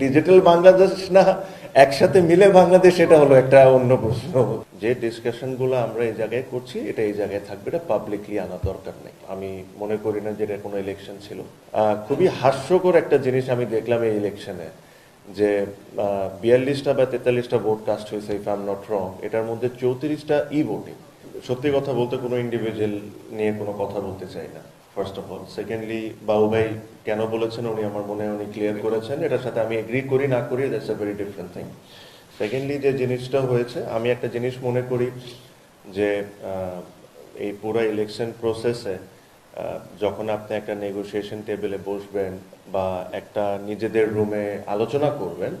Digital Bangladesh না, একসাথে মিলে বাংলাদেশ, এটা হলো একটা অন্য প্রশ্ন। যে ডিসকাশনগুলো আমরা এই জায়গায় করছি, এটা এই জায়গায় থাকবে, এটা পাবলিকলি আনা দরকার নেই। আমি মনে করি না যে এটা কোনো ইলেকশন ছিল। খুবই হাস্যকর একটা জিনিস আমি দেখলাম এই ইলেকশনে যে বিয়াল্লিশটা বা তেতাল্লিশটা ভোট কাস্ট হয়েছে ইফ আম নট রং এটার মধ্যে চৌত্রিশটা ই ভোটিং সত্যি কথা বলতে কোনো ইন্ডিভিজুয়াল নিয়ে কোনো কথা বলতে চাই না। ফার্স্ট অফ অল সেকেন্ডলি বাবু কেন বলেছেন উনি? আমার মনে উনি ক্লিয়ার করেছেন। এটার সাথে আমি এগ্রি করি, না করি that's a very different thing secondly যে জিনিসটা হয়েছে, আমি একটা জিনিস মনে করি যে এই পুরো ইলেকশন প্রসেসে যখন আপনি একটা নেগোসিয়েশন টেবিলে বসবেন বা একটা নিজেদের রুমে আলোচনা করবেন,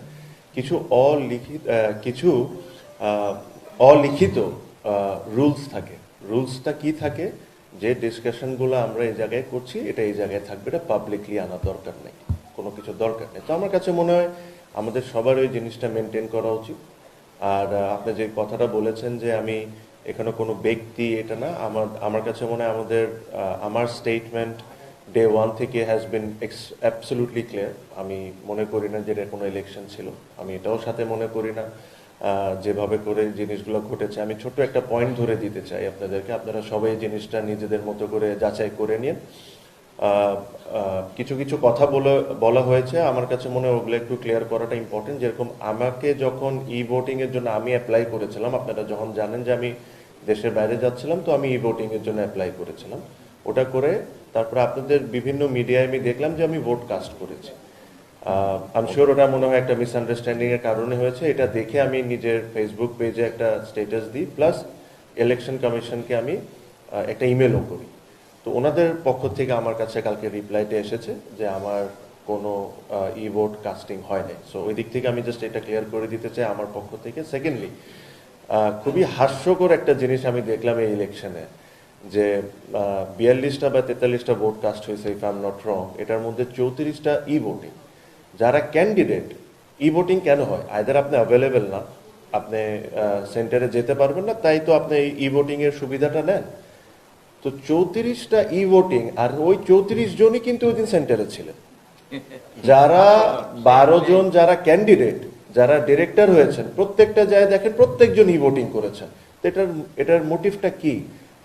কিছু অলিখিত কিছু অলিখিত রুলস থাকে। রুলসটা কি থাকে? যে ডিসকাশনগুলো আমরা এই জায়গায় করছি, এটা এই জায়গায় থাকবে। এটা পাবলিকলি আনা দরকার নেই। কোনো কিছু দরকার নেই। তো আমার কাছে মনে হয় আমাদের সবার ওই জিনিসটা মেনটেন করা উচিত। আর আপনি যে কথাটা বলেছেন যে আমি এখানে কোনো ব্যক্তি, এটা না, আমার আমার কাছে মনে হয় আমাদের আমার স্টেটমেন্ট ডে ওয়ান থেকে হ্যাজ বিন অ্যাবসলুটলি ক্লিয়ার আমি মনে করি না যে এটা কোনো ইলেকশন ছিল। আমি এটাও সাথে মনে করি না। যেভাবে করে জিনিসগুলো ঘটেছে, আমি ছোট্ট একটা পয়েন্ট ধরে দিতে চাই আপনাদেরকে। আপনারা সবাই জিনিসটা নিজেদের মতো করে যাচাই করে নিন। কিছু কিছু কথা বলে, বলা হয়েছে। আমার কাছে মনে হয় ওগুলো একটু ক্লিয়ার করাটা ইম্পর্টেন্ট যেরকম আমাকে যখন ই ভোটিং এর জন্য আমি অ্যাপ্লাই করেছিলাম, আপনারা যখন জানেন যে আমি দেশের বাইরে যাচ্ছিলাম, তো আমি ই ভোটিং এর জন্য অ্যাপ্লাই করেছিলাম। ওটা করে তারপরে আপনাদের বিভিন্ন মিডিয়ায় আমি দেখলাম যে আমি ভোট কাস্ট করেছি। আমি শিওর ওটা মনে হয় একটা মিসআন্ডারস্ট্যান্ডিং এর কারণে হয়েছে। এটা দেখে আমি নিজের ফেসবুক পেজে একটা স্ট্যাটাস দিই। প্লাস ইলেকশন কমিশনকে আমি একটা ইমেলও করি। তো ওনাদের পক্ষ থেকে আমার কাছে কালকে রিপ্লাইটা এসেছে যে আমার কোনো ই ভোট কাস্টিং হয় নাই। সো ওই দিক থেকে আমি জাস্ট এটা ক্লিয়ার করে দিতে চাই আমার পক্ষ থেকে। সেকেন্ডলি খুবই হাস্যকর একটা জিনিস আমি দেখলাম এই ইলেকশনে যে বিয়াল্লিশটা বা তেতাল্লিশটা ভোট কাস্ট হয়েছে ইফ আম নট রং এটার মধ্যে চৌত্রিশটা ই ভোটিং যারা ক্যান্ডিডেট ই ভোটিং কেন হয়? আয়দার আপনি অ্যাভেলেবেল না, আপনি সেন্টারে যেতে পারবেন না, তাই তো আপনি ই ভোটিং এর সুবিধাটা নেন। তো চৌত্রিশটা ই ভোটিং আর ওই চৌত্রিশ জনই কিন্তু ওই দিন সেন্টারে ছিলেন। যারা বারো জন যারা ক্যান্ডিডেট যারা ডিরেক্টর হয়েছেন, প্রত্যেকটা জায়গায় দেখেন প্রত্যেকজন ই ভোটিং করেছেন। তো এটার এটার মোটিভটা কি?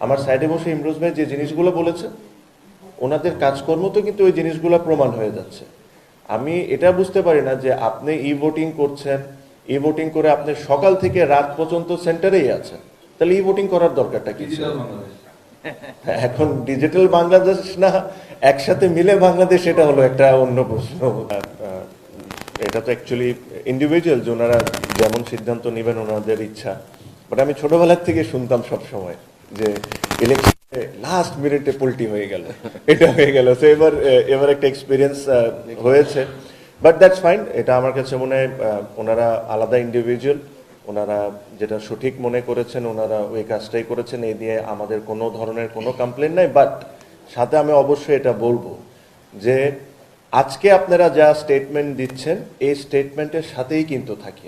আমার সাইডে বসে ইমরোজ ভাই যে জিনিসগুলো বলেছে, ওনাদের কাজকর্ম তো কিন্তু ওই জিনিসগুলো প্রমাণ হয়ে যাচ্ছে। আমি এটা বুঝতে পারি না যে আপনি ই ভোটিং করছেন ই ভোটিং করে আপনি সকাল থেকে রাত পর্যন্ত সেন্টারেই আছেন। তাহলে ই ভোটিং করার দরকারটা কি ছিল? এখন ডিজিটাল বাংলাদেশ না একসাথে মিলে বাংলাদেশ এটা হলো একটা অন্য প্রশ্ন। এটা তো অ্যাকচুয়ালি ইন্ডিভিজুয়াল যে ওনারা যেমন সিদ্ধান্ত নেবেন ওনাদের ইচ্ছা। বাট আমি ছোটবেলার থেকে শুনতাম সব সময় যে ইলেকশনে লাস্ট মিনিটে পোল্টি হয়ে গেল। এটা হয়ে গেল। তো এবার এবার একটা এক্সপিরিয়েন্স হয়েছে। বাট দ্যাটস ফাইন এটা আমার কাছে মনে হয় ওনারা আলাদা ইন্ডিভিজুয়াল ওনারা যেটা সঠিক মনে করেছেন, ওনারা ওই কাজটাই করেছেন এই দিয়ে আমাদের কোনো ধরনের কোনো কমপ্লেন নাই। বাট সাথে আমি অবশ্যই এটা বলব যে, আজকে আপনারা যা স্টেটমেন্ট দিচ্ছেন, এই স্টেটমেন্টের সাথেই কিন্তু থাকি।